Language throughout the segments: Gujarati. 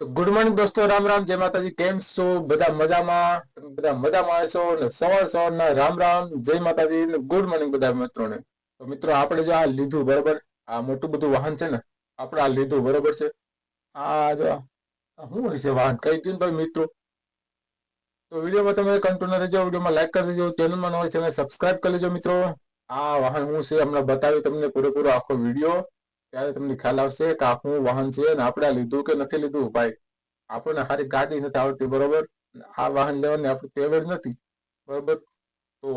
ગુડ મોર્નિંગ દોસ્તો, રામ રામ, જય માતાજી, કેમ છો? બધા મજામાં? બધા મજામાં હશો? ને સવાર સવારના રામ રામ, જય માતાજી, ને ગુડ મોર્નિંગ બધા મિત્રોને. તો મિત્રો, આપણે જો આ લીધું, બરોબર? આ મોટું બધું વાહન છે ને, આપણે આ લીધું, બરોબર છે? આ જો શું હોય છે વાહન? કઈ દીધું ભાઈ મિત્રો? તો વિડીયોમાં તમે કન્ટિન્યુ રહેજો, વિડીયોમાં લાઈક કરી દેજો. ચેનલમાં ન હોય ચેનલ સબસ્ક્રાઇબ કરી લેજો મિત્રો. આ વાહન હું છે? હમણાં બતાવ્યું તમને પૂરેપૂરો આખો વીડિયો. ત્યારે તમને ખ્યાલ આવશે કે આ શું વાહન છે ને આપણે લીધું કે નથી લીધું? ભાઈ, આપણને સારી ગાડી નથી આવડતી બરોબર? આ વાહન લેવાની આપણે ટેવેડ નથી, બરોબર? તો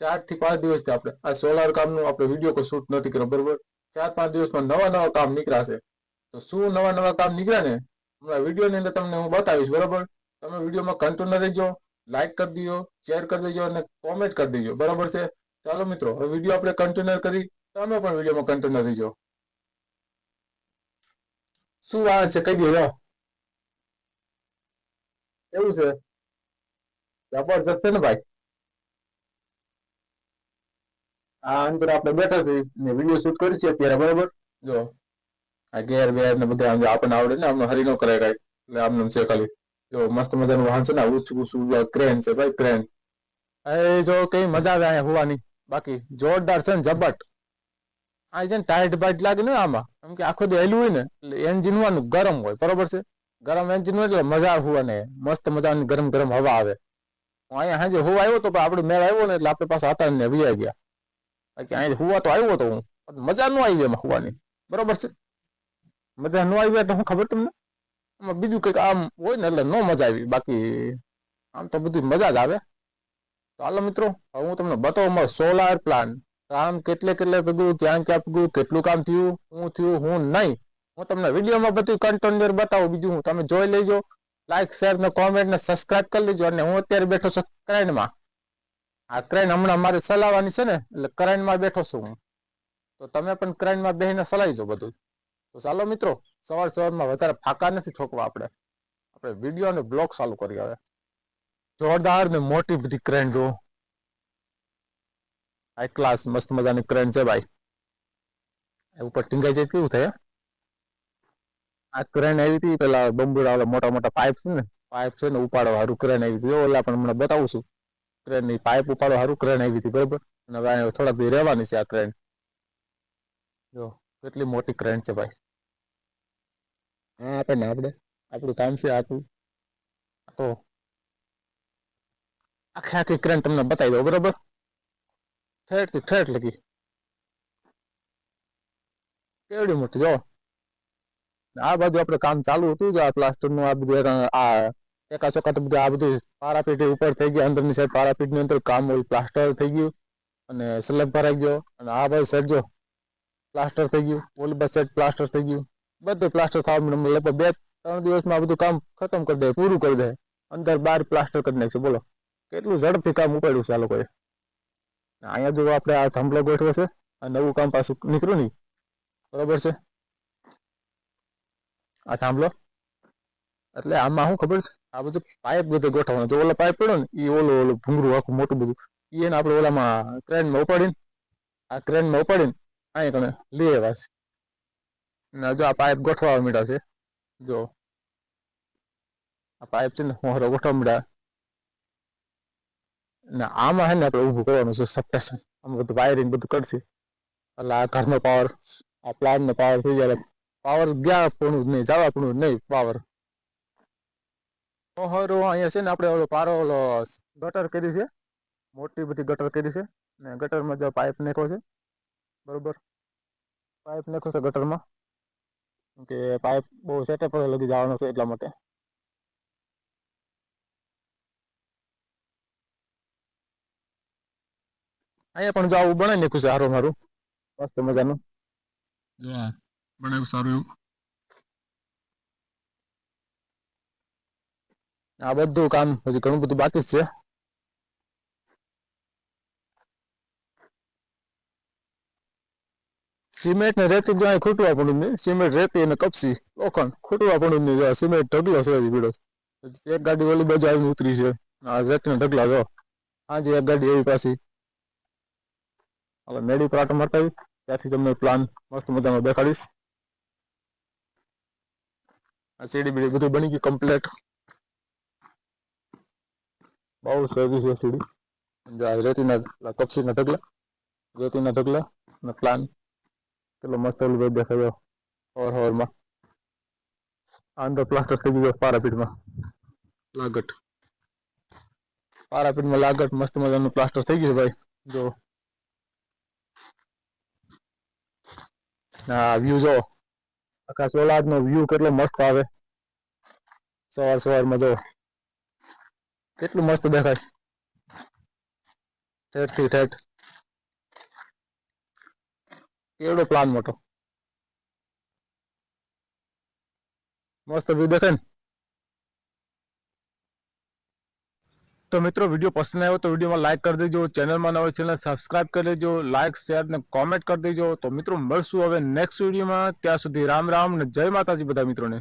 ચારથી પાંચ દિવસથી આપણે આ સોલાર કામનું આપણે વીડિયો કોઈ શૂટ નથી કર્યો, બરોબર? ચાર પાંચ દિવસમાં નવા નવા કામ નીકળાશે. તો શું નવા નવા કામ નીકળ્યા ને? હમણાં વિડીયોની અંદર તમને હું બતાવીશ, બરોબર? તમે વિડીયોમાં કન્ટિન્યુ રહેજો લાઈક કરી દેજો શેર કરી દેજો અને કોમેન્ટ કરી દેજો, બરોબર છે? ચાલો મિત્રો, હવે વીડિયો આપણે કન્ટિન્યુ કરી, તમે પણ વિડીયોમાં કન્ટિન્યુ રહેજો. શું વાત છે? કહી દો એવું છે? જબરજસ્ત છે ને ભાઈ? આ અંદર આપણે બેઠા છીએ ને વીડિયો શૂટ કરી છે અત્યારે, બરોબર? જો. આ ગેર બેર ને બધા આપણને આવડે ને આમને હરી ન કરે કઈ. એટલે આમનું છે ખાલી. જો, મસ્ત મજાનું વાહન છે ને ઊંચું ઊંચું ક્રેન છે ભાઈ ક્રેન એ જો, કઈ મજા આવે અહીંયા હોવાની. બાકી જોરદાર છે ને જબટ આ છે ને ટાઈટ બાઈટ લાગે ને આમાં, એમ કે આખો દી હોય ને, એટલે એન્જિન વાનું ગરમ હોય, બરોબર છે? ગરમ એન્જિન હોય એટલે મજા હોવાને, મસ્ત મજાની ગરમ ગરમ હવા આવે. હું અહીંયા હાજે હું આવ્યો તો પણ આપણે મેળ આવ્યો ને એટલે આપણે પાસે હતા ને વી ગયા. બાકી અહીંયા હુવા તો આવ્યો તો હું મજા ન આવી એમાં હુવાની. બરોબર છે? મજા ન આવી એટલે હું ખબર તમને? આમાં બીજું કંઈક આમ હોય ને એટલે ન મજા આવી. બાકી આમ તો બધી મજા જ આવે. તો હાલો મિત્રો, હવે હું તમને બતાવું મારો સોલાર પ્લાન કામ કેટલે કેટલે પગ્યું ક્યાં ક્યાં પગ્યું કેટલું કામ થયું, શું થયું, હું નહીં. હું તમને વિડીયોમાં બધું કન્ટેન્ટ બતાવું, બીજું હું તમે જોઈ લેજો. લાઈક શેર ને કોમેન્ટ ને સબસ્ક્રાઇબ કરી લેજો અને હું અત્યારે બેઠો છું ક્રેનમાં આ ક્રેન હમણાં મારે ચલાવવાની છે ને, એટલે ક્રેનમાં બેઠો છું હું. તો તમે પણ ક્રેનમાં બેસીને ચલાવીજો બધું. તો ચાલો મિત્રો, સવાર સવારમાં વધારે ફાકા નથી ઠોકવા આપણે. આપણે વીડિયો અને બ્લોગ ચાલુ કરી હવે. જોરદાર ને મોટી બધી ક્રેન જો હાઈ ક્લાસ મસ્ત મજાની ક્રેન છે ભાઈ. એ ઉપર ટીંગાઈ જાય કેવું થાય આ ક્રેન આવી હતી, પેલા બંબુડા વાળા મોટા મોટા પાઇપ છે ને પાઇપ છે ને ઉપાડવા સારું ક્રેન આવી હતી. એટલે ઓલા પણ હમણાં બતાવું છું. ક્રેનની પાઇપ ઉપાડવા સારું ક્રેન આવી હતી, બરોબર? અને હવે થોડાક દી રહેવાની છે આ ક્રેન જો, કેટલી મોટી ક્રેન છે ભાઈ. હા આપણને આપણે આપણું કામ છે આપણું તો, આખી આખી ક્રેન તમને બતાવી દો બરોબર? ઠેઠથી ઠેઠ લગી. કેવડી મોટી, જો. આ બાજુ આપણે કામ ચાલુ હતું જો, આ પ્લાસ્ટરનું, આ બધું આ એકા ચોકા બધું, આ બધું પારાપીટ ઉપર થઈ ગયા, અંદરની સાઈડ પારાપીટની અંદર કામ ઓલું પ્લાસ્ટર થઈ ગયું. અને સ્લેબ ભરાઈ ગયો, અને આ બાજુ સાઈડ જો પ્લાસ્ટર થઈ ગયું, ઓલી બાજુ સાઈડ પ્લાસ્ટર થઈ ગયું. બધું પ્લાસ્ટર થવા માંડ્યું. લગભગ બે, ત્રણ દિવસમાં આ બધું કામ ખતમ કરી દે, પૂરું કરી દે. અંદર બાર પ્લાસ્ટર કરી નાખશે બોલો. કેટલું ઝડપથી કામ ઉપાડ્યું છે આ લોકોએ. અહીંયા જો આપણે આ થાંભલો ગોઠવો છે, આ નવું કામ પાછું નીકળ્યું નહીં. બરોબર છે? આ થાંભલો. એટલે આમાં શું ખબર છે? આ બધું પાઇપ બધું ગોઠવવાનું. જો ઓલો પાઇપ પડ્યો ને એ ઓલું ઓલું ભૂંગળું આખું મોટું બધું એ એને આપણે ઓલામાં ક્રેનમાં ઉપાડીને, આ ક્રેનમાં ઉપાડીને અહીંયા તમે લઈ આવ્યા છે. ને જો આ પાઇપ ગોઠવવા મીડા છે. જો, આ પાઇપ છે ને, હું હારો ગોઠવવા માંડ્યા. ને આમાં હે ને આપણે ઊભું કરવાનું છે સબસ્ટેશન આમ બધું વાયરિંગ બધું કરશે. એટલે આ ઘરનો પાવર આ પ્લાન નો પાવર થઈ જાય પાવર ગયા પણ નહીં, જવા પણ નહીં પાવર ઓહરો અહીંયા છે ને આપણે ઓલો પારો ઓલો ગટર કરી છે. મોટી બધી ગટર કરી છે. ને ગટરમાં જો પાઇપ નાખ્યો છે. બરોબર? પાઇપ નાખ્યો છે ગટરમાં. કે પાઇપ બહુ સેટઅપ લગી જવાનો છે એટલા માટે. અહીંયા પણ જો આવું બનાવી નાખ્યું છે હારું મારું. મસ્ત મજાનું. જો આ બનાવ્યું સારું એવું. આ બધું કામ હજી ઘણું બધું બાકી જ છે. સિમેન્ટ ને રેતી જાય ખૂટવા પણ નહીં સિમેન્ટ રેતી અને કપસી લોખંડ ખૂટવા પણ નહીં જો સિમેન્ટ ઢગલો છે હજી ભીડો એક ગાડી ઓલી બાજુ આવીને ઉતરી છે. આ રેતી ઢગલા જો. આજે એક ગાડી એવી પાછી. હવે મેડી પર આટો મારતા ત્યાંથી તમને પ્લાન મસ્ત મજાનો દેખાડીશ. આ સીડી બીડી બધું બની ગયું કમ્પ્લીટ બહુ સર્વિસ છે સીડી. રેતીના કપસીના ઢગલા, રેતીના ઢગલા અને પ્લાન કેટલો મસ્ત ઓલું બધું દેખાય હોર હોરમાં આંધો પ્લાસ્ટર થઈ ગયો પારાપીટમાં. લાગટ. પારાપીટમાં લાગટ, મસ્ત મજાનું પ્લાસ્ટર થઈ ગયું ભાઈ. જો હા વ્યૂ જો. આખા સોલાદ નો વ્યૂ કેટલો મસ્ત આવે. સવાર સવારમાં જો. કેટલું મસ્ત દેખાય. ઠેઠથી ઠેઠ. કેવડો પ્લાન મોટો. મસ્ત વ્યૂ દેખાય ને? તો મિત્રો, વીડિયો પસંદ આવ્યો તો વિડીયોમાં લાઇક કરી દેજો ચેનલમાં નવો ચેનલ સબસ્ક્રાઇબ કરી દેજો લાઇક શેર ને કોમેન્ટ કરી દેજો. તો મિત્રો, મળશું હવે નેક્સ્ટ વિડીયોમાં. ત્યાં સુધી રામ રામ ને જય માતાજી બધા મિત્રોને.